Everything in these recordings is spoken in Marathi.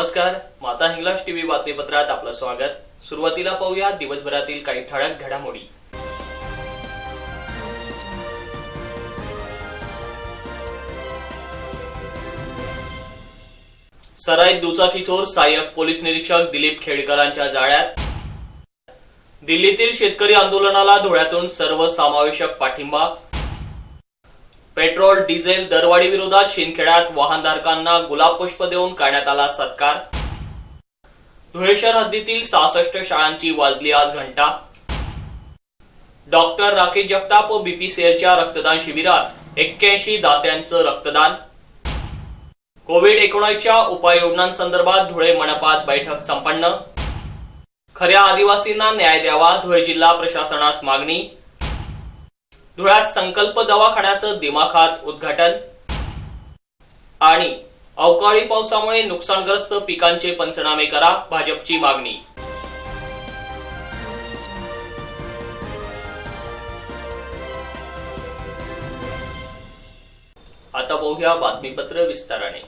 नमस्कार माता हिंगलाज टीव्ही बातमीपत्रात आपलं स्वागत. सुरुवातीला पाहूया दिवसभरातील काही ठळक घडामोडी. सराईत दुचाकी चोर सहाय्यक पोलीस निरीक्षक दिलीप खेडकरांच्या जाळ्यात. दिल्लीतील शेतकरी आंदोलनाला धुळ्यातून सर्वसमावेशक पाठिंबा. पेट्रोल डिझेल दरवाढी विरोधात शिंदखेड्यात वाहनधारकांना गुलाब पुष्प देऊन करण्यात आला सत्कार. धुळे शहर हद्दीतील सहासष्ट शाळांची वाजली आज घंटा. डॉक्टर राकेश जगताप व बीपीसीएलच्या रक्तदान शिबिरात एक्क्याऐंशी दात्यांचं रक्तदान. कोविड एकोणीसच्या उपाययोजनांसंदर्भात धुळे मनपात बैठक संपन्न. खऱ्या आदिवासींना न्याय द्यावा धुळे जिल्हा प्रशासनास मागणी. धुळ्यात संकल्प दवाखान्याचं दिमाखात उद्घाटन. आणि अवकाळी पावसामुळे नुकसानग्रस्त पिकांचे पंचनामे करा भाजपची मागणी. आता पाहूया बातमीपत्र विस्ताराने.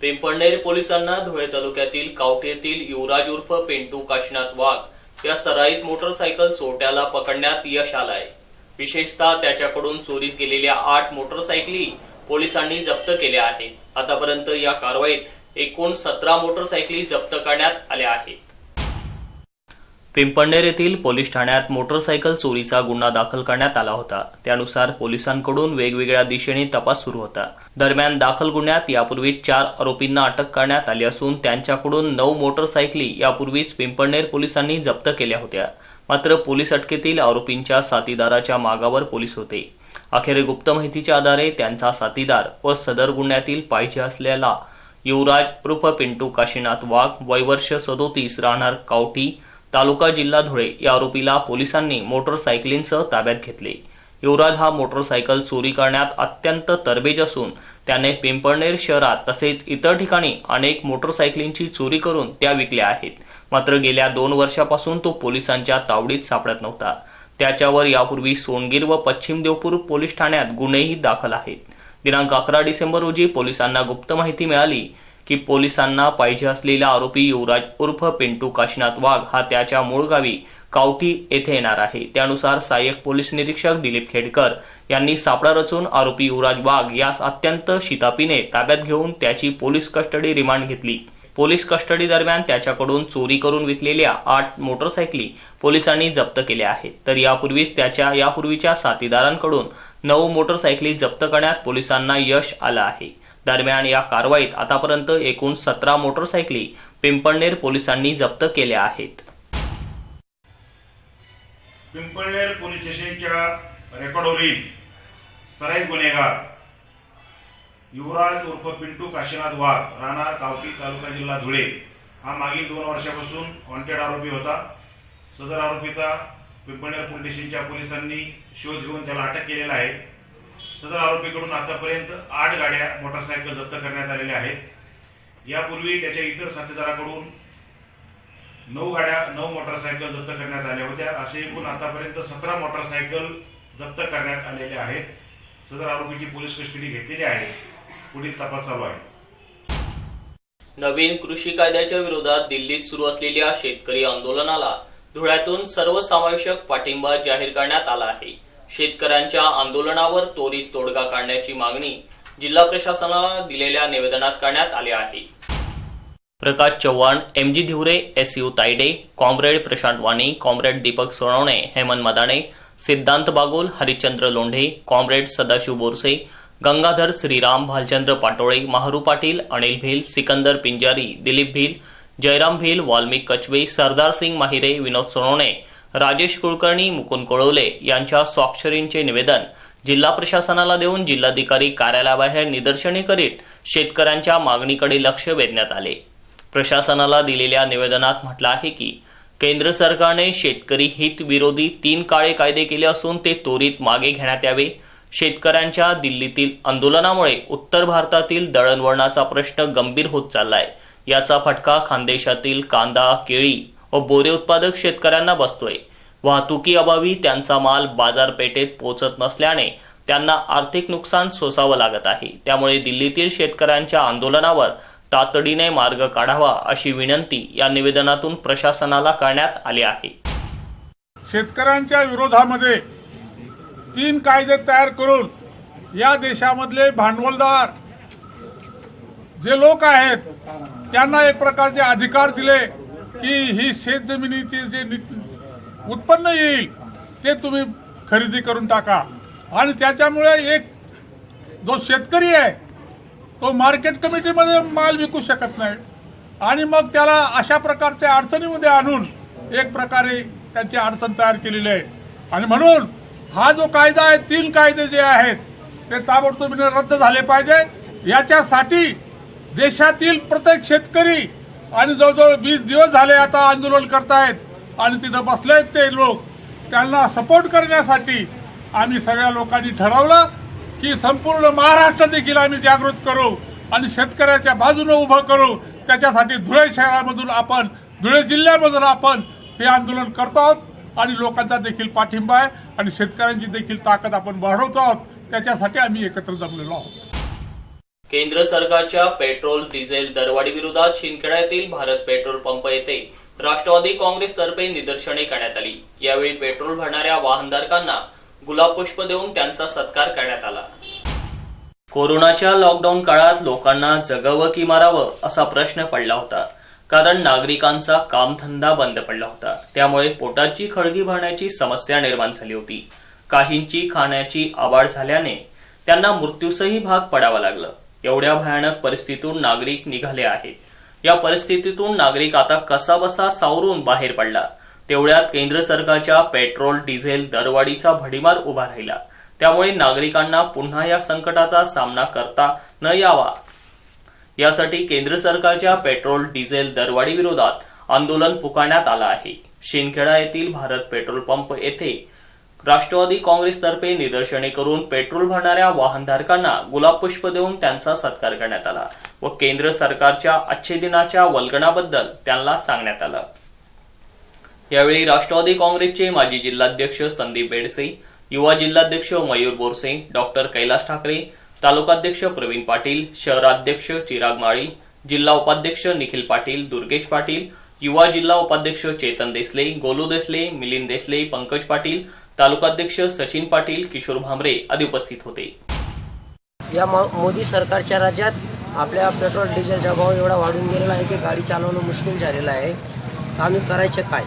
पिंपळनेर पोलिसांना धुळे तालुक्यातील कावठी येथील युवराज उर्फ पेंटू काशीनाथ वाघ या सराईत मोटरसायकल चोरट्याला पकडण्यात यश आलंय. विशेषतः त्याच्याकडून चोरीस गेलेल्या आठ मोटरसायकली पोलिसांनी जप्त केल्या आहेत. आतापर्यंत या कारवाईत एकूण सतरा मोटरसायकली जप्त करण्यात आल्या आहेत. पिंपणनेर येथील पोलीस ठाण्यात मोटरसायकल चोरीचा गुन्हा दाखल करण्यात आला होता. त्यानुसार पोलिसांकडून वेगवेगळ्या दिशेने तपास सुरू होता. दरम्यान दाखल गुन्ह्यात यापूर्वी चार आरोपींना अटक करण्यात आली असून त्यांच्याकडून नऊ मोटरसायकली यापूर्वीच पिंपळनेर पोलिसांनी जप्त केल्या होत्या. मात्र पोलीस अटकेतील आरोपींच्या साथीदाराच्या मागावर पोलीस होते. अखेर गुप्त माहितीच्या आधारे त्यांचा साथीदार व सदर गुन्ह्यातील पाहिजे असलेला युवराज उर्फ पिंटू काशीनाथ वाघ वयवर्ष सदोतीस राहणार कावठी तालुका जिल्हा धुळे या आरोपीला पोलिसांनी मोटरसायकलींसह ताब्यात घेतले. युवराज हा मोटरसायकल चोरी करण्यात अत्यंत तरबेज असून त्याने पिंपळनेर शहरात तसेच इतर ठिकाणी अनेक मोटरसायकलींची चोरी करून त्या विकल्या आहेत. मात्र गेल्या दोन वर्षापासून तो पोलिसांच्या तावडीत सापडत नव्हता. त्याच्यावर यापूर्वी सोनगीर व पश्चिम देवपूर पोलीस ठाण्यात गुन्हेही दाखल आहेत. दिनांक अकरा डिसेंबर रोजी पोलिसांना गुप्त माहिती मिळाली की पोलिसांना पाहिजे असलेला आरोपी युवराज उर्फ पिंटू काशीनाथ वाघ हा त्याच्या मूळ गावी कावठी येथे येणार आहे. त्यानुसार सहाय्यक पोलीस निरीक्षक दिलीप खेडकर यांनी सापळा रचून आरोपी युवराज वाघ यास अत्यंत शितापीने ताब्यात घेऊन त्याची पोलीस कस्टडी रिमांड घेतली. पोलीस कस्टडी दरम्यान त्याच्याकडून चोरी करून विकलेल्या आठ मोटरसायकली पोलिसांनी जप्त केल्या आहेत. तर यापूर्वीच त्याच्या यापूर्वीच्या साथीदारांकडून नऊ मोटरसायकली जप्त करण्यात पोलिसांना यश आलं आहे. दरम्यान या कारवाईत आतापर्यंत एकूण सतरा मोटरसायकली पिंपळनेर पोलिसांनी जप्त केल्या आहेत. पिंपळनेर पोलीस स्टेशनच्या रेकॉर्डवरील सराई गुन्हेगार युवराज उर्फ पिंटू काशीनाथ वाघ राहणार कावटी तालुका जिल्हा धुळे. हा मागील दोन वर्षापासून वॉन्टेड आरोपी होता. सदर आरोपीचा पिंपळनेर पोलीस स्टेशनच्या पोलिसांनी शोध घेऊन त्याला अटक केलेला आहे. सदर आरोपीकडून आतापर्यंत आठ गाड्या मोटरसायकल जप्त करण्यात आलेल्या आहेत. यापूर्वी त्याच्या इतर साथीदाराकडून नऊ गाड्या नऊ मोटरसायकल जप्त करण्यात आल्या होत्या. असे एकूण आतापर्यंत सतरा मोटरसायकल जप्त करण्यात आलेल्या आहेत. सदर आरोपीची पोलीस कस्टडी घेतलेली आहे. पुढील तपास चालू आहे. नवीन कृषी कायद्याच्या विरोधात दिल्लीत सुरू असलेल्या शेतकरी आंदोलनाला धुळ्यातून सर्वसमावेशक पाठिंबा जाहीर करण्यात आला आहे. शेतकऱ्यांच्या आंदोलनावर त्वरित तोडगा काढण्याची मागणी जिल्हा प्रशासनाला दिलेल्या निवेदनात करण्यात आली आहे. Prakash Chavan M G Dhivare S U Tayde comrade Prashant Wani comrade Deepak Sonawane Hemant Madane Siddhant Bagul Harishchandra Londhe comrade Sadashiv Borse Gangadhar Shriram Bhalchandra Patole Maharu Patil Anil Bhil Sikandar Pinjari Dilip Bhil Jayram Bhil Valmik Kachwe Sardar Singh Mahire Vinod Sonawane Rajesh Kulkarni Mukund Kolwale यांच्या स्वाक्षरींचे निवेदन जिल्हा प्रशासनाला देऊन जिल्हाधिकारी कार्यालयाबाहेर निदर्शने करीत शेतकऱ्यांच्या मागणीकडे लक्ष वेधण्यात आले. प्रशासनाला दिलेल्या निवेदनात म्हटलं आहे की केंद्र सरकारने शेतकरी हित विरोधी तीन काळे कायदे केले असून ते त्वरित मागे घेण्यात यावे. शेतकऱ्यांच्या दिल्लीतील आंदोलनामुळे उत्तर भारतातील दळणवळणाचा प्रश्न गंभीर होत चाललाय. याचा फटका खानदेशातील कांदा केळी व बोरे उत्पादक शेतकऱ्यांना बसतोय. वाहतुकी अभावी त्यांचा माल बाजारपेठेत पोहोचत नसल्याने त्यांना आर्थिक नुकसान सोसावं लागत आहे. त्यामुळे दिल्लीतील शेतकऱ्यांच्या आंदोलनावर तातडीने मार्ग काढावा अशी विनंती या निवेदनातून प्रशासनाला करण्यात आली आहे. शेतकऱ्यांच्या विरोधामध्ये तीन कायदे तयार करून या देशामधले भांडवलदार जे लोक आहेत त्यांना एक प्रकारचे अधिकार दिले की ही शेतजमिनीचे जे नि- उत्पन्न येईल ते तुम्ही खरेदी करून टाका. आणि त्याच्यामुळे एक जो शेतकरी आहे तो मार्केट कमिटीमध्ये माल विकू शकत नाही. आणि मग त्याला अशा प्रकारच्या अडचणीमध्ये आणून एक प्रकारे त्यांची अडचण तयार केलेली आहे. आणि म्हणून हा जो कायदा आहे तीन कायदे जे आहेत ते ताबडतोबीने रद्द झाले पाहिजे. याच्यासाठी देशातील प्रत्येक शेतकरी आणि जवळजवळ वीस दिवस झाले आता आंदोलन करतायत आणि तिथं बसलेत ते लोक. त्यांना सपोर्ट करण्यासाठी आम्ही सगळ्या लोकांनी ठरवलं की संपूर्ण महाराष्ट्र देखील आम्ही जागृत करू आणि शेतकऱ्याच्या बाजूने उभं करू. त्याच्यासाठी धुळे शहरामधून आपण धुळे जिल्ह्यामधून आपण हे आंदोलन करतो आहोत. आणि लोकांचा देखील पाठिंबा आहे आणि शेतकऱ्यांची देखील ताकद आपण वाढवतो आहोत. त्याच्यासाठी आम्ही एकत्र जमलेलो आहोत. केंद्र सरकारच्या पेट्रोल डिझेल दरवाढी विरोधात शिंदखेडा येथील भारत पेट्रोल पंप येथे राष्ट्रवादी काँग्रेसतर्फे निदर्शने करण्यात आली. यावेळी पेट्रोल भरणाऱ्या वाहनधारकांना गुलाब पुष्प देऊन त्यांचा सत्कार करण्यात आला. कोरोनाच्या लॉकडाऊन काळात लोकांना जगावं की मारावं असा प्रश्न पडला होता. कारण नागरिकांचा कामधंदा बंद पडला होता. त्यामुळे पोटाची खळगी भरण्याची समस्या निर्माण झाली होती. काहींची खाण्याची आवाड झाल्याने त्यांना मृत्यूसही भाग पडावा लागलं. एवढ्या भयानक परिस्थितीतून नागरिक निघाले आहेत. या परिस्थितीतून नागरिक आता कसाबसा सावरून बाहेर पडला. तेवढ्यात केंद्र सरकारच्या पेट्रोल डिझेल दरवाढीचा भडीमार उभा राहिला. त्यामुळे नागरिकांना पुन्हा या संकटाचा सामना करता न यावा यासाठी केंद्र सरकारच्या पेट्रोल डिझेल दरवाढी विरोधात आंदोलन पुकारण्यात आलं आहे. शिंदखेडा येथील भारत पेट्रोल पंप येथे राष्ट्रवादी काँग्रेसतर्फे निदर्शने करून पेट्रोल भरणाऱ्या वाहनधारकांना गुलाब पुष्प देऊन त्यांचा सत्कार करण्यात आला व केंद्र सरकारच्या अच्छे दिनाच्या वल्गणाबद्दल त्यांना सांगण्यात आलं. यावेळी राष्ट्रवादी काँग्रेसचे माजी जिल्हाध्यक्ष संदीप बेडसे युवा जिल्हाध्यक्ष मयूर बोरसे डॉक्टर कैलास ठाकरे तालुकाध्यक्ष प्रवीण पाटील शहराध्यक्ष चिराग माळी जिल्हा उपाध्यक्ष निखिल पाटील दुर्गेश पाटील युवा जिल्हा उपाध्यक्ष चेतन देसले गोलू देसले मिलिंद देसले पंकज पाटील तालुकाध्यक्ष सचिन पाटील किशोर भामरे आदी उपस्थित होते. या मोदी सरकारच्या राज्यात आपल्या पेट्रोल डिझेलचा भाव एवढा वाढून गेलेला आहे की गाडी चालवणं मुश्किल झालेलं आहे. आम्ही करायचे काय?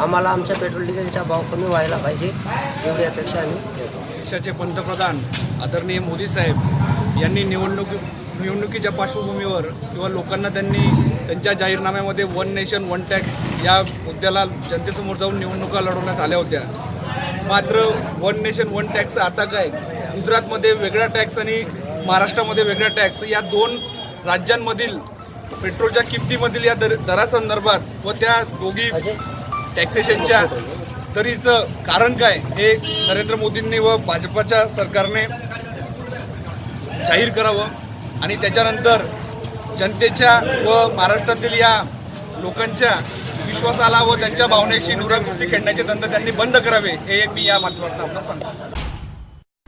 आम्हाला आमच्या पेट्रोल डिझेलचा भाव कमी व्हायला पाहिजे एवढी अपेक्षा आम्ही ठेवतो. देशाचे पंतप्रधान आदरणीय मोदी साहेब यांनी निवडणूक निवडणुकीच्या पार्श्वभूमीवर किंवा लोकांना त्यांनी त्यांच्या जाहीरनाम्यामध्ये वन नेशन वन टॅक्स या मुद्द्याला जनतेसमोर जाऊन निवडणुका लढवण्यात आल्या होत्या. मात्र वन नेशन वन टॅक्स आता काय? गुजरातमध्ये वेगळा टॅक्स आणि महाराष्ट्रामध्ये वेगळा टॅक्स या दोन राज्यांमधील पेट्रोलच्या किमतीमधील या दर दरासंदर्भात व त्या दोघी टॅक्सेशनच्या तरीचं कारण काय हे नरेंद्र मोदींनी व भाजपाच्या सरकारने जाहीर करावं आणि त्याच्यानंतर जनतेच्या व महाराष्ट्रातील या लोकांच्या विश्वासाला व त्यांच्या भावनेशी नुरागुस्ती खेळण्याचे धंदे त्यांनी बंद करावे हे मी या माध्यमातून आपल्याला सांगतो.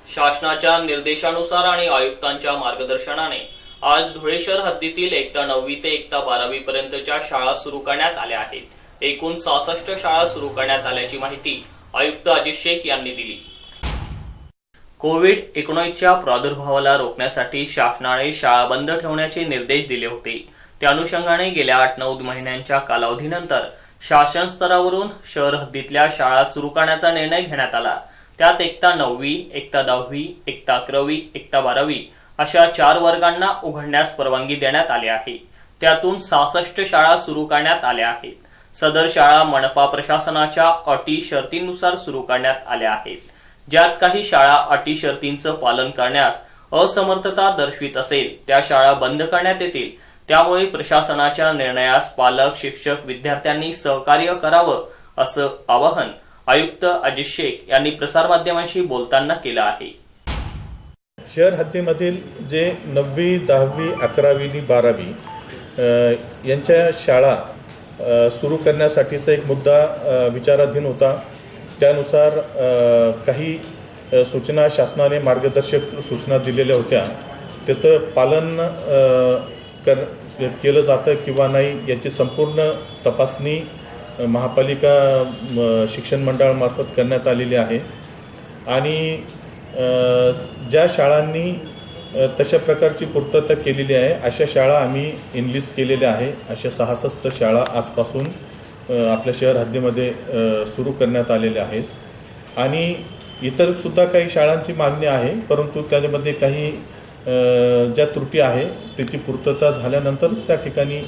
शासनाच्या निर्देशानुसार आणि आयुक्तांच्या मार्गदर्शनाने आज धुळे शहर हद्दीतील एकता नववी ते एकता बारावी पर्यंतच्या शाळा सुरू करण्यात आल्या आहेत. एकूण सहासष्ट शाळा सुरू करण्यात आल्याची माहिती आयुक्त अजित शेख यांनी दिली. कोविड एकोणीसच्या प्रादुर्भावाला रोखण्यासाठी शासनाने शाळा बंद ठेवण्याचे निर्देश दिले होते. त्या अनुषंगाने गेल्या आठ नऊ महिन्यांच्या कालावधीनंतर शासन स्तरावरून शहर हद्दीतल्या शाळा सुरू करण्याचा निर्णय घेण्यात आला. त्यात एकता नववी एकता दहावी एकता अकरावी एकता बारावी अशा चार वर्गांना उघडण्यास परवानगी देण्यात आली आहे. त्यातून सहासष्ट शाळा सुरू करण्यात आल्या आहेत. सदर शाळा मनपा प्रशासनाच्या अटी शर्तींनुसार सुरू करण्यात आल्या आहेत. ज्यात काही शाळा अटी शर्तींचं पालन करण्यास असमर्थता दर्शवित असेल त्या शाळा बंद करण्यात येतील. त्यामुळे प्रशासनाच्या निर्णयास पालक शिक्षक विद्यार्थ्यांनी सहकार्य करावं असं आवाहन आयुक्त अजित शेख यांनी प्रसारमाध्यमांशी बोलताना केलं आहे. शहर हद्दीमधील जे नववी दहावी अकरावी आणि बारावी यांच्या शाळा सुरू करण्यासाठीचा एक मुद्दा विचाराधीन होता. त्यानुसार काही सूचना शासनाने मार्गदर्शक सूचना दिलेल्या होत्या. त्याचं पालन कर केलं जातं किंवा नाही याची संपूर्ण तपासणी महापालिका शिक्षण मंडळामार्फत करण्यात आलेली आहे. आणि ज्या शाळांनी तशा प्रकारची पूर्तता केलेली आहे. अशा शाळा आम्ही इनलिस्ट केलेल्या आहे. अशा सहासष्ट शाळा आजपासून आपल्या शहर हद्दीमध्ये सुरू करण्यात आलेल्या आहेत. आणि इतर सुद्धा काही शाळांची मागणी आहे परंतु त्यामध्ये काही ज्या त्रुटी आहे त्याची पूर्तता झाल्यानंतरच त्या ठिकाणी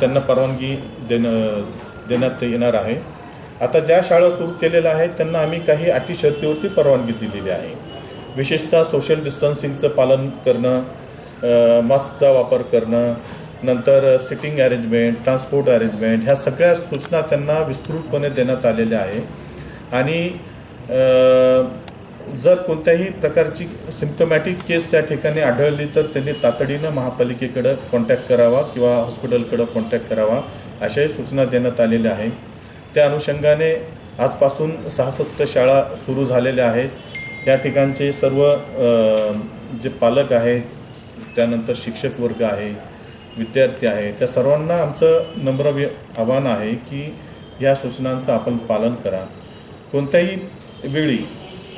त्यांना परवानगी देणं देण्यात येणार आहे. आता ज्या शाळा सुरू केलेल्या आहेत त्यांना आम्ही काही अटी शर्तीवरती परवानगी दिलेली आहे. विशेषतः सोशल डिस्टन्सिंगचं पालन करणं मास्कचा वापर करणं नंतर सिटिंग अरेंजमेंट ट्रान्सपोर्ट अरेंजमेंट ह्या सगळ्या सूचना त्यांना विस्तृतपणे देण्यात आलेल्या आहे. आणि जर कोणत्याही प्रकारची सिम्टमॅटिक केस त्या ठिकाणी आढळली तर त्यांनी तातडीनं महापालिकेकडं कॉन्टॅक्ट करावा किंवा हॉस्पिटलकडं कॉन्टॅक्ट करावा अशाही सूचना देण्यात आलेल्या आहे त्या अनुषंगाने आजपासून सहासष्ट शाळा सुरू झालेल्या आहेत. या ठिकाणचे सर्व जे पालक आहेत त्यानंतर शिक्षक वर्ग आहे विद्यार्थी आहे त्या सर्वांना आमचं नम्र आव्हान आहे की या सूचनांचं आपण पालन करा. कोणत्याही वेळी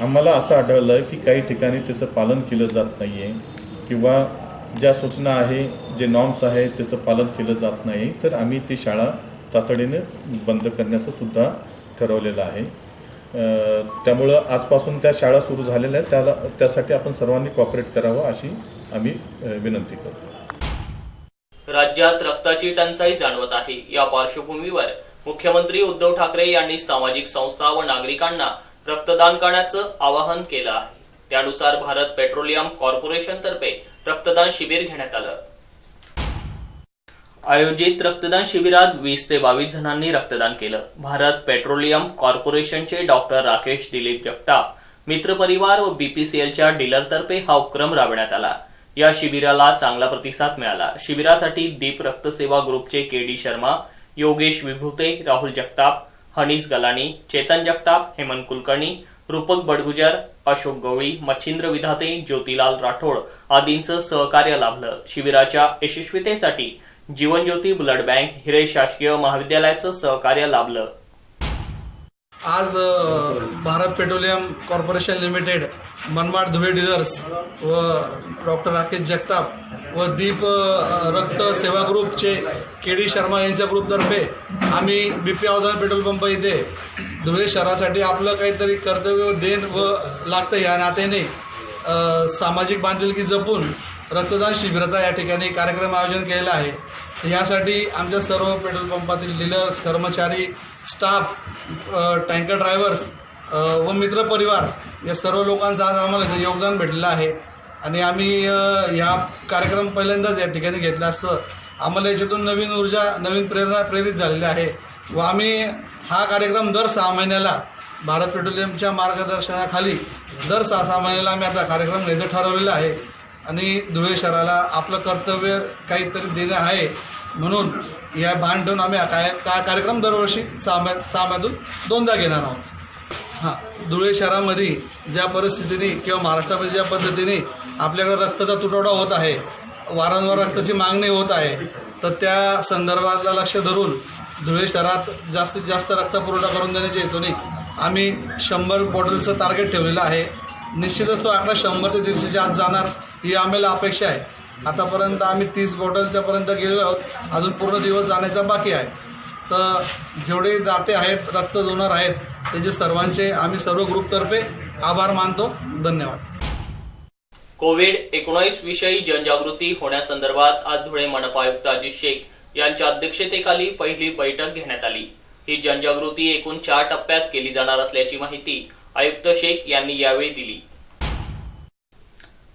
आम्हाला असं आढळलं की काही ठिकाणी त्याचं पालन केलं जात नाही आहे किंवा ज्या सूचना आहे जे नॉर्म्स आहे त्याचं पालन केलं जात नाही तर आम्ही ती शाळा तातडीने बंद करण्याचं सुद्धा ठरवलेलं आहे. त्यामुळं आजपासून त्या शाळा सुरू झालेल्या आहेत. त्याला त्यासाठी आपण सर्वांनी कॉपरेट करावं अशी आम्ही विनंती करतो. राज्यात रक्ताची टंचाई जाणवत आहे. या पार्श्वभूमीवर मुख्यमंत्री उद्धव ठाकरे यांनी सामाजिक संस्था व नागरिकांना रक्तदान करण्याचं आवाहन केलं आहे. त्यानुसार भारत पेट्रोलियम कॉर्पोरेशन तर्फे रक्तदान शिबिर घेण्यात आलं. आयोजित रक्तदान शिबिरात वीस ते बावीस जणांनी रक्तदान केलं. भारत पेट्रोलियम कॉर्पोरेशनचे डॉक्टर राकेश दिलीप जगताप मित्र परिवार व बीपीसीएलच्या डीलरतर्फे हा उपक्रम राबवण्यात आला. या शिबिराला चांगला प्रतिसाद मिळाला. शिबिरासाठी दीप रक्तसेवा ग्रुपचे के डी शर्मा योगेश विभूते राहुल जगताप हनीस गलानी चेतन जगताप हेमंत कुलकर्णी रूपक बडगुजर अशोक गवळी मच्छिंद्र विधाते ज्योतिलाल राठोड आदींचं सहकार्य लाभलं. शिबिराच्या यशस्वीतेसाठी जीवनज्योती ब्लड बँक हिरे शासकीय महाविद्यालयाचं सहकार्य लाभलं. आज Bharat petroleum corporation limited Manmad Dhule dealers व डॉक्टर राकेश जगताप व दीप रक्त सेवा ग्रुपचे के डी शर्मा यांच्या ग्रुपतर्फे आम्ही बीपी अवधान पेट्रोल पंप इथे धुळे शहरासाठी आपलं काहीतरी कर्तव्य देण व लागतं या नात्याने सामाजिक बांधिलकी जपून रक्तदान शिबिराचा या ठिकाणी कार्यक्रम आयोजन केलेला आहे. यासाठी आमच्या सर्व पेट्रोल पंपातील डीलर्स कर्मचारी स्टाफ टँकर ड्रायव्हर्स व व मित्रपरिवार या सर्व लोकांचं आज आम्हाला इथे योगदान भेटलेलं आहे. आणि आम्ही ह्या कार्यक्रम पहिल्यांदाच या ठिकाणी घेतला असतं. आम्हाला याच्यातून नवीन ऊर्जा नवीन प्रेरणा प्रेरित झालेली आहे. व आम्ही हा कार्यक्रम दर सहा महिन्याला भारत पेट्रोलियमच्या मार्गदर्शनाखाली दर सहा सहा महिन्याला आम्ही आता कार्यक्रम घ्यायचं ठरवलेला आहे. आणि धुळे शहराला आपलं कर्तव्य काहीतरी देणं आहे म्हणून या भान ठेवून आम्ही काय का कार्यक्रम दरवर्षी सहा महिन्यात सहा महिन्यातून दोनदा घेणार आहोत. हां धुळे शहरामध्ये ज्या परिस्थितीने किंवा महाराष्ट्रामध्ये ज्या पद्धतीने आपल्याकडे रक्ताचा तुटवडा होत आहे वारंवार रक्ताची मागणी होत आहे तर त्या संदर्भातला लक्ष धरून धुळे शहरात जास्तीत जास्त रक्तपुरवठा करून देण्याच्या हेतूने आम्ही शंभर बॉटलचं टार्गेट ठेवलेलं आहे. निश्चितच तो आकडा शंभर ते दीडशेच्या आत जाणार ही आम्हाला अपेक्षा आहे. आतापर्यंत आम्ही तीस बॉटलच्यापर्यंत गेलेलो आहोत. अजून पूर्ण दिवस जाण्याचा बाकी आहे. तर जेवढे दाते आहेत रक्त डोनर आहेत त्याचे सर्वांचे आम्ही सर्व ग्रुपतर्फे आभार मानतो. धन्यवाद. कोविड एकोणीस विषयी जनजागृती होण्यासंदर्भात आज धुळे मनपा आयुक्त अजित शेख यांच्या अध्यक्षतेखाली पहिली बैठक घेण्यात आली. ही जनजागृती एकूण चार टप्प्यात केली जाणार असल्याची माहिती आयुक्त शेख यांनी यावेळी दिली.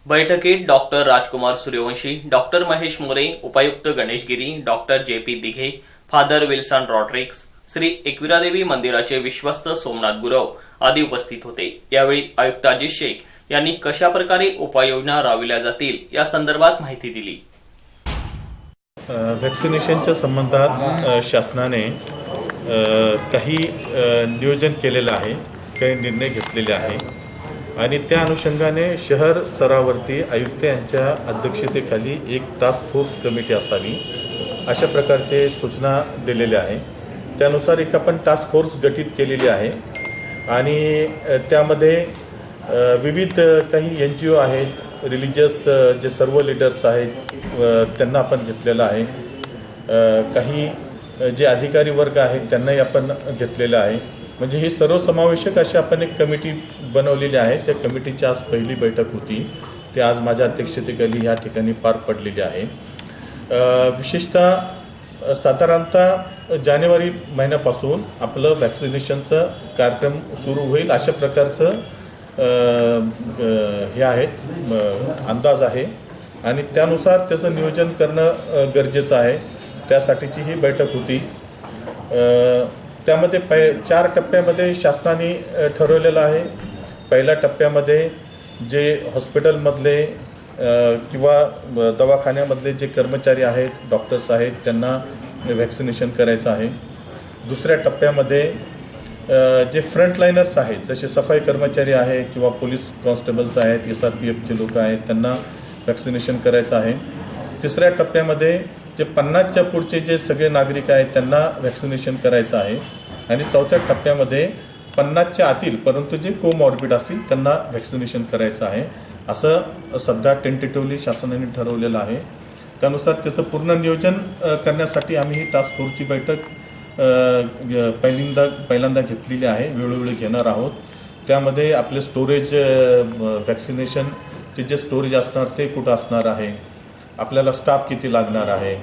बैठकीत डॉक्टर राजकुमार सूर्यवंशी डॉक्टर महेश मोरे उपायुक्त Ganesh Giri doctor J P Dighe father Wilson Rodrigues Shri Ekviradevi मंदिराचे विश्वस्त सोमनाथ गुरव आदी उपस्थित होते. यावेळी आयुक्त अजित शेख यांनी कशा प्रकारे उपाययोजना राबविल्या जातील या संदर्भात माहिती दिली. व्हॅक्सिनेशनच्या संबंधात शासनाने काही नियोजन केलेलं आहे काही निर्णय घेतलेले आहे. आणि त्या अनुषंगाने शहर स्तरावरती आयुक्त यांच्या अध्यक्षतेखाली एक टास्क फोर्स कमिटी असावी अशा प्रकारचे सूचना दिलेल्या आहे. त्यानुसार एक आपण टास्क फोर्स गठीत केलेली आहे. आणि त्यामध्ये विविध काही एन जी ओ आहेत रिलिजियस जे सर्व लीडर्स आहेत त्यांना आपण घेतलेलं आहे. काही जे अधिकारी वर्ग आहेत त्यांनाही आपण घेतलेलं आहे. म्हणजे ही सर्वसमावेशक अशी आपण एक कमिटी बनवलेली आहे. त्या कमिटीची आज पहिली बैठक होती. ती आज माझ्या अध्यक्षतेखाली ह्या ठिकाणी पार पडलेली आहे. विशेषतः साधारणतः जानेवारी महिन्यापासून आपलं व्हॅक्सिनेशनचं कार्यक्रम सुरू होईल अशा प्रकारचं हे आहे अंदाज आहे. आणि त्यानुसार त्याचं नियोजन करणं गरजेचं आहे. त्यासाठीची ही बैठक होती. त्यामध्ये पै चार टप्प्यामध्ये शासनाने ठरवलेलं आहे. पहिल्या टप्प्यामध्ये जे हॉस्पिटलमधले किंवा दवाखान्यामधले जे कर्मचारी आहेत डॉक्टर्स आहेत त्यांना व्हॅक्सिनेशन करायचं आहे. दुसऱ्या टप्प्यामध्ये जे फ्रंटलाईनर्स आहेत जसे सफाई कर्मचारी आहे किंवा पोलीस कॉन्स्टेबल्स आहेत एस आर पी एफचे लोक आहेत त्यांना व्हॅक्सिनेशन करायचं आहे. तिसऱ्या टप्प्यामध्ये ते पन्नासच्या पुढचे जे सगळे नागरिक आहेत त्यांना व्हॅक्सिनेशन करायचं आहे. आणि चौथ्या टप्प्यामध्ये पन्नासच्या आतील परंतु जे कोमॉर्बिड असतील त्यांना व्हॅक्सिनेशन करायचं आहे. असं सध्या टेंटेटिव्हली शासनाने ठरवलेलं आहे. त्यानुसार त्याचं पूर्ण नियोजन करण्यासाठी आम्ही ही टास्क फोर्सची बैठक पहिल्यांदा पहिल्यांदा घेतलेली आहे. वेळोवेळी घेणार आहोत. त्यामध्ये आपले स्टोरेज व्हॅक्सिनेशनचे जे स्टोरेज असणार ते कुठं असणार आहे? आपल्याला स्टाफ किती लागणार आहे?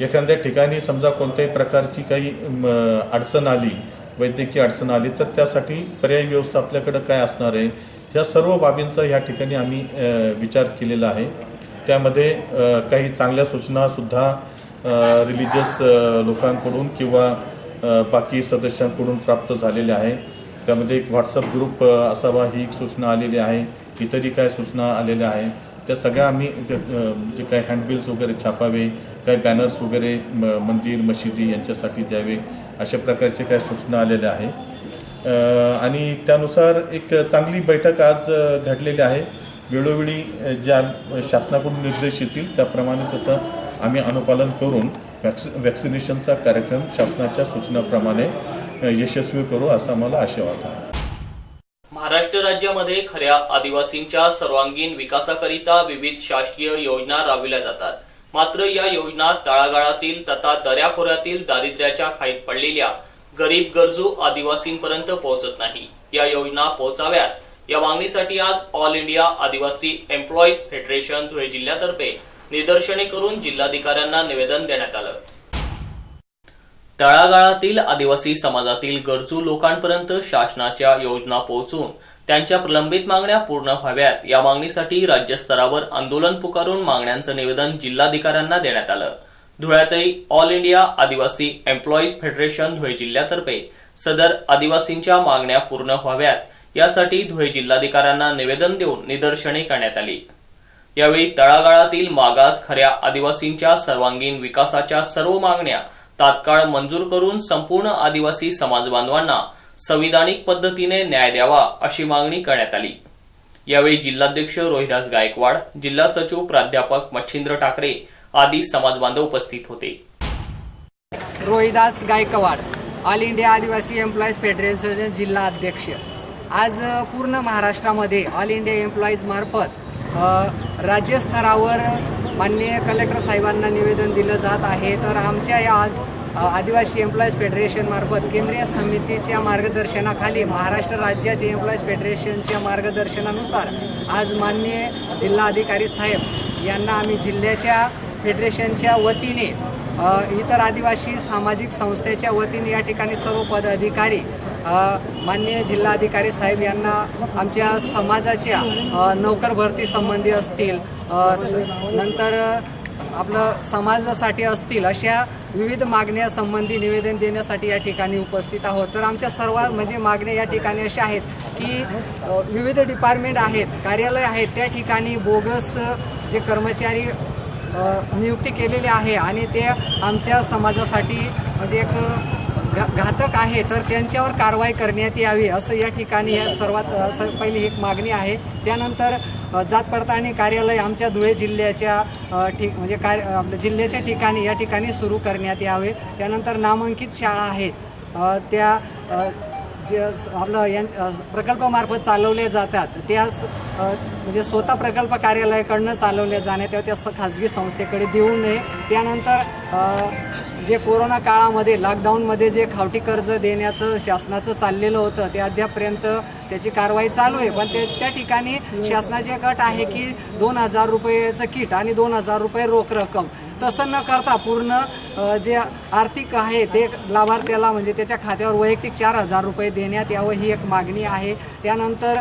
एखाद्या ठिकाणी समजा कोणत्याही प्रकारची काही म, अडचण आली वैद्यकीय अडचण आली तर त्यासाठी पर्यायी व्यवस्था आपल्याकडे काय असणार आहे? ह्या सर्व बाबींचा या ठिकाणी आम्ही विचार केलेला आहे. त्यामध्ये काही चांगल्या सूचना सुद्धा रिलिजियस लोकांकडून किंवा बाकी सदस्यांकडून प्राप्त झालेल्या आहे. त्यामध्ये एक व्हॉट्सअप ग्रुप असावा ही एक सूचना आलेली आहे. इतरही काय सूचना आलेल्या आहे. त्या सगळ्या आम्ही जे काही हँडबिल्स वगैरे छापावे काही बॅनर्स वगैरे म- मंदिर मशिदी यांच्यासाठी द्यावे अशा प्रकारचे काही सूचना आलेल्या आहे आणि त्यानुसार एक चांगली बैठक आज घडलेली आहे. वेळोवेळी ज्या शासनाकडून निर्देश येतील त्याप्रमाणे तसं आम्ही अनुपालन करून वॅक्सि वॅक्सिनेशनचा कार्यक्रम शासनाच्या सूचनाप्रमाणे यशस्वी करू असा आम्हाला आशावाद आहे महाराष्ट्र राज्यामध्ये खऱ्या आदिवासींच्या सर्वांगीण विकासाकरिता विविध शासकीय योजना राबविल्या जातात. मात्र या योजना तळागाळातील तथा दऱ्याखोऱ्यातील दारिद्र्याच्या खाईत पडलेल्या गरीब गरजू आदिवासींपर्यंत पोहोचत नाही. या योजना पोहोचाव्यात. या मागणीसाठी आज all India Adivasi employee federation Dhule जिल्ह्यातर्फे निदर्शने करून जिल्हाधिकाऱ्यांना निवेदन देण्यात आलं. तळागाळातील आदिवासी समाजातील गरजू लोकांपर्यंत शासनाच्या योजना पोहोचून त्यांच्या प्रलंबित मागण्या पूर्ण व्हाव्यात या मागणीसाठी राज्यस्तरावर आंदोलन पुकारून मागण्यांचं निवेदन जिल्हाधिकाऱ्यांना देण्यात आलं. धुळ्यातही all India Adivasi employees federation Dhule जिल्ह्यातर्फे सदर आदिवासींच्या मागण्या पूर्ण व्हाव्यात यासाठी धुळे जिल्हाधिकाऱ्यांना निवेदन देऊन निदर्शने करण्यात आली. यावेळी तळागाळातील मागास खऱ्या आदिवासींच्या सर्वांगीण विकासाच्या सर्व मागण्या तात्काळ मंजूर करून संपूर्ण आदिवासी समाज बांधवांना संविधानिक पद्धतीने न्याय द्यावा अशी मागणी करण्यात आली. यावेळी जिल्हाध्यक्ष रोहिदास गायकवाड जिल्हा सचिव प्राध्यापक मच्छिंद्र ठाकरे आदी समाज बांधव उपस्थित होते. Rohidas Gaikwad all India Adivasi employees फेडरेशनचे जिल्हा अध्यक्ष. आज पूर्ण महाराष्ट्रामध्ये ऑल इंडिया एम्प्लॉईज मार्फत राज्यस्तरावर माननीय कलेक्टर साहेबांना निवेदन दिलं जात आहे. तर आमच्या या आदिवासी एम्प्लॉईज फेडरेशनमार्फत केंद्रीय समितीच्या मार्गदर्शनाखाली महाराष्ट्र राज्याचे एम्प्लॉईज फेडरेशनच्या मार्गदर्शनानुसार आज माननीय जिल्हाधिकारी साहेब यांना आम्ही जिल्ह्याच्या फेडरेशनच्या वतीने इतर आदिवासी सामाजिक संस्थेच्या वतीने या ठिकाणी सर्व पदाधिकारी मान्य माननीय जिल्हाधिकारी साहेब यांना आमच्या समाजाच्या नोकर भरती संबंधी असतील नंतर आपलं समाजासाठी असतील अशा विविध मागण्यासंबंधी निवेदन देण्यासाठी या ठिकाणी उपस्थित आहोत. तर आमच्या सर्व म्हणजे मागण्या या ठिकाणी अशा आहेत की विविध डिपार्टमेंट आहेत कार्यालय आहेत त्या ठिकाणी बोगस जे कर्मचारी नियुक्ती केलेली आहे आणि ते आमच्या समाजासाठी म्हणजे एक घातक आहे तर त्यांच्यावर कारवाई करण्यात यावी असं या ठिकाणी सर्वात स- पहिली एक मागणी आहे. त्यानंतर जात पडताळणी कार्यालय आमच्या धुळे जिल्ह्याच्या ठिक म्हणजे कार्य आपल्या जिल्ह्याच्या ठिकाणी या ठिकाणी सुरू करण्यात यावे. त्यानंतर नामांकित शाळा आहेत. त्या जे स- आपलं यां प्रकल्पामार्फत चालवल्या जातात. त्या म्हणजे स्वतः प्रकल्प कार्यालयाकडनं चालवल्या जाण्यात त्या स- खाजगी संस्थेकडे देऊ नये. त्यानंतर जे कोरोना काळामध्ये लॉकडाऊनमध्ये जे खावटी कर्ज देण्याचं शासनाचं चाललेलं होतं ते अद्यापपर्यंत त्याची कारवाई चालू आहे. पण ते त्या ठिकाणी शासनाची गट आहे की दोन हजार रुपयेचं किट आणि दोन हजार रुपये रोख रक्कम. तसं न करता पूर्ण जे आर्थिक आहे ते लाभार्थ्याला म्हणजे त्याच्या खात्यावर वैयक्तिक चार हजार रुपये देण्यात यावं ही एक मागणी आहे. त्यानंतर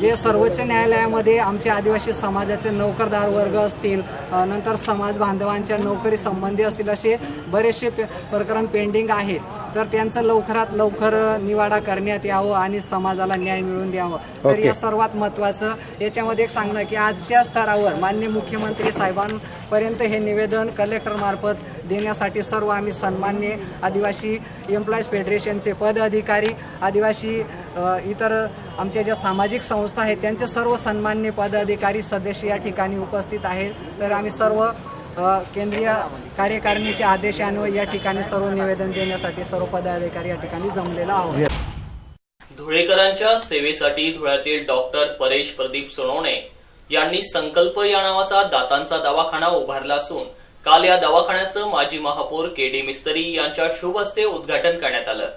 जे सर्वोच्च न्यायालयामध्ये आमचे आदिवासी समाजाचे नोकरदार वर्ग असतील नंतर समाज बांधवांच्या नोकरी संबंधी असतील असे बरेचसे पे प्रकरण पेंडिंग आहेत. तर त्यांचं लवकरात लवकर निवाडा करण्यात यावं आणि समाजाला न्याय मिळवून द्यावं. तर या सर्वात महत्त्वाचं याच्यामध्ये एक सांगणं की आजच्या स्तरावर मान्य मुख्यमंत्री साहेबांपर्यंत हे निवेदन कलेक्टर मार्फत देण्यासाठी सर्व आम्ही सन्मान्य आदिवासी एम्प्लॉईज फेडरेशनचे पदाधिकारी आदिवासी अ, इतर आमच्या ज्या सामाजिक संस्था आहेत त्यांचे सर्व सन्मान्य पदाधिकारी सदस्य या ठिकाणी उपस्थित आहेत. तर आम्ही सर्व केंद्रीय कार्यकारिणीच्या आदेशान्वये या ठिकाणी सर्व निवेदन देण्यासाठी सर्व पदाधिकारी या ठिकाणी जमलेला आहोत. धुळेकरांच्या सेवेसाठी धुळ्यातील डॉक्टर परेश प्रदीप सोनवणे यांनी संकल्प या नावाचा दातांचा दवाखाना उभारला असून काल या दवाखान्याचं माजी महापौर के डी मिस्त्री यांच्या शुभ हस्ते उद्घाटन करण्यात आलं.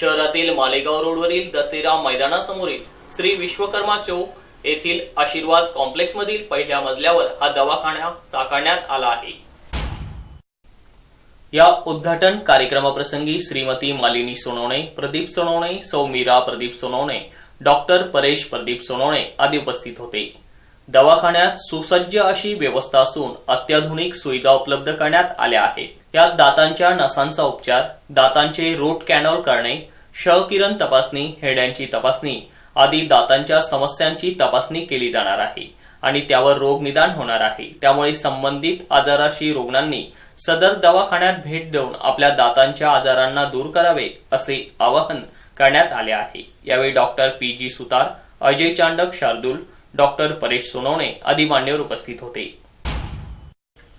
शहरातील मालेगाव रोडवरील दसेरा मैदानासमोरील श्री विश्वकर्मा चौक येथील आशीर्वाद कॉम्प्लेक्स मधील पहिल्या मजल्यावर हा दवाखाना साकारण्यात आला आहे. या उद्घाटन कार्यक्रमाप्रसंगी श्रीमती मालिनी सोनवणे प्रदीप सोनवणे सौ मीरा प्रदीप सोनवणे डॉक्टर परेश प्रदीप सोनवणे आदी उपस्थित होते. दवाखान्यात सुसज्ज अशी व्यवस्था असून अत्याधुनिक सुविधा उपलब्ध करण्यात आल्या आहेत. यात दातांच्या नसांचा उपचार दातांचे रूट कॅनॉल करणे शवकिरण तपासणी हेड्यांची तपासणी आदी दातांच्या समस्यांची तपासणी केली जाणार आहे आणि त्यावर रोग निदान होणार आहे. त्यामुळे संबंधित आजाराशी रुग्णांनी सदर दवाखान्यात भेट देऊन आपल्या दातांच्या आजारांना दूर करावे असे आवाहन करण्यात आले आहे. यावेळी doctor P G Sutar Ajay Chandak Shardul doctor Paresh Sonawane आदी मान्यवर उपस्थित होते.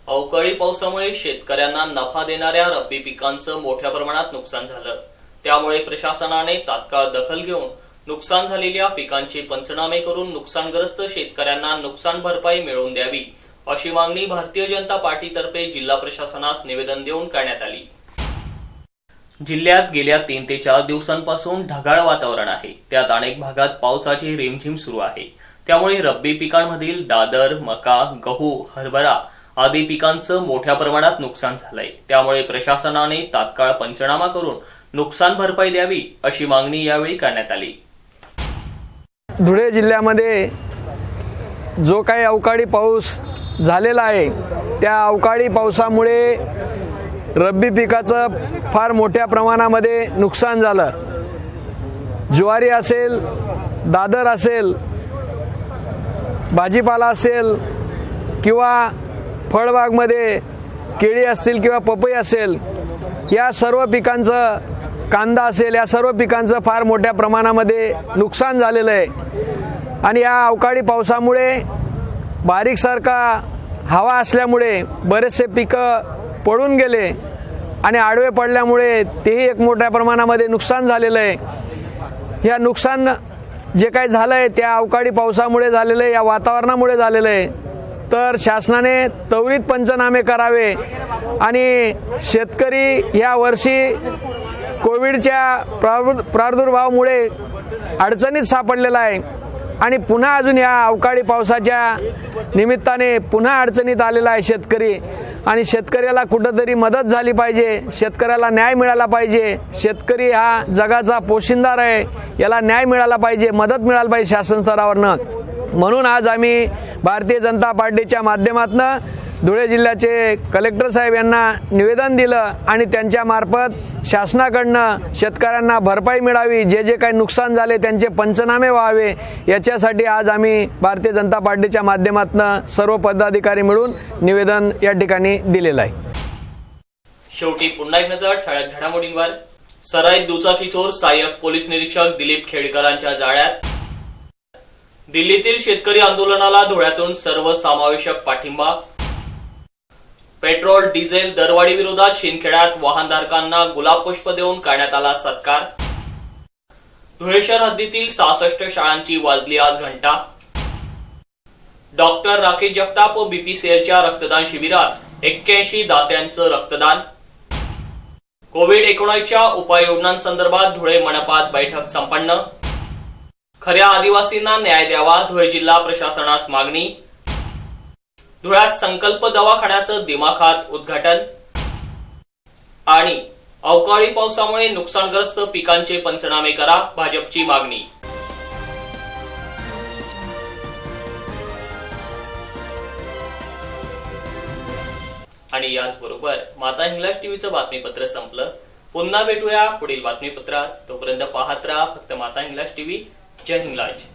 अवकाळी पावसामुळे शेतकऱ्यांना नफा देणाऱ्या रब्बी पिकांचं मोठ्या प्रमाणात नुकसान झालं. त्यामुळे प्रशासनाने तात्काळ दखल घेऊन नुकसान झालेल्या पिकांचे पंचनामे करून नुकसानग्रस्त शेतकऱ्यांना नुकसान भरपाई मिळवून द्यावी अशी मागणी भारतीय जनता पार्टीतर्फे जिल्हा प्रशासनास निवेदन देऊन करण्यात आली. जिल्ह्यात गेल्या तीन ते चार दिवसांपासून ढगाळ वातावरण आहे. त्यात अनेक भागात पावसाची रिमझिम सुरू आहे. त्यामुळे रब्बी पिकांमधील दादर मका गहू हरभरा आदी पिकांचं मोठ्या प्रमाणात नुकसान झालंय. त्यामुळे प्रशासनाने तात्काळ पंचनामा करून नुकसान भरपाई द्यावी अशी मागणी यावेळी करण्यात आली. धुळे जिल्ह्यामध्ये जो काही अवकाळी पाऊस झालेला आहे त्या अवकाळी पावसामुळे रब्बी पिकाचं फार मोठ्या प्रमाणामध्ये नुकसान झालं. ज्वारी असेल दादर असेल भाजीपाला असेल किंवा फळबागमध्ये केळी असतील किंवा पपई असेल या सर्व पिकांचं कांदा असेल या सर्व पिकांचं फार मोठ्या प्रमाणामध्ये नुकसान झालेलं आहे. आणि या अवकाळी पावसामुळे बारीकसारखा हवा असल्यामुळे बरेचसे पिकं पडून गेले आणि आडवे पडल्यामुळे तेही एक मोठ्या प्रमाणामध्ये नुकसान झालेलं आहे. या नुकसान जे काही झालं आहे त्या अवकाळी पावसामुळे झालेलं आहे या वातावरणामुळे झालेलं आहे. तर शासनाने त्वरित पंचनामे करावे आणि शेतकरी या वर्षी कोविडच्या प्रादुर्भावामुळे अडचणीत सापडलेला आहे. आणि पुन्हा अजून या अवकाळी पावसाच्या निमित्ताने पुन्हा अडचणीत आलेला आहे शेतकरी. आणि शेतकऱ्याला कुठंतरी मदत झाली पाहिजे. शेतकऱ्याला न्याय मिळाला पाहिजे. शेतकरी हा जगाचा पोशिंदार आहे. याला न्याय मिळाला पाहिजे. मदत मिळाली पाहिजे शासन स्तरावरनं. म्हणून आज आम्ही भारतीय जनता पार्टीच्या माध्यमातून धुळे जिल्ह्याचे कलेक्टर साहेब यांना निवेदन दिलं आणि त्यांच्या मार्फत शासनाकडनं शेतकऱ्यांना भरपाई मिळावी जे जे काही नुकसान झाले त्यांचे पंचनामे व्हावे याच्यासाठी आज आम्ही भारतीय जनता पार्टीच्या माध्यमातून सर्व पदाधिकारी मिळून निवेदन या ठिकाणी दिलेलं आहे. शेवटी पुन्हा एक नजर ठळक घडामोडींवर. सराईत दुचाकी चोर सहाय्यक पोलीस निरीक्षक दिलीप खेडकरांच्या जाळ्यात. दिल्लीतील शेतकरी आंदोलनाला धुळ्यातून सर्वसमावेशक पाठिंबा. पेट्रोल डिझेल दरवाढी विरोधात शिंदखेड्यात वाहनधारकांना गुलाब पुष्प देऊन करण्यात आला सत्कार. धुळे शहर हद्दीतील सहासष्ट शाळांची वाजली आज घंटा. डॉक्टर राकेश जगताप व बीपीसीएलच्या रक्तदान शिबिरात एक्क्याऐंशी दात्यांचं रक्तदान. कोविड एकोणीसच्या उपाययोजनांसंदर्भात धुळे मनपात बैठक संपन्न. खऱ्या आदिवासींना न्याय द्यावा धुळे जिल्हा प्रशासनास मागणी. धुळ्यात संकल्प दवाखान्याचं दिमाखात उद्घाटन. आणि अवकाळी पावसामुळे नुकसानग्रस्त पिकांचे पंचनामे करा भाजपची मागणी. आणि याचबरोबर माता इंग्लिश टीव्हीचं बातमीपत्र संपलं. पुन्हा भेटूया पुढील बातमीपत्रात. तोपर्यंत पाहत राहा फक्त माता इंग्लिश टीव्ही. जय हिंगलाज.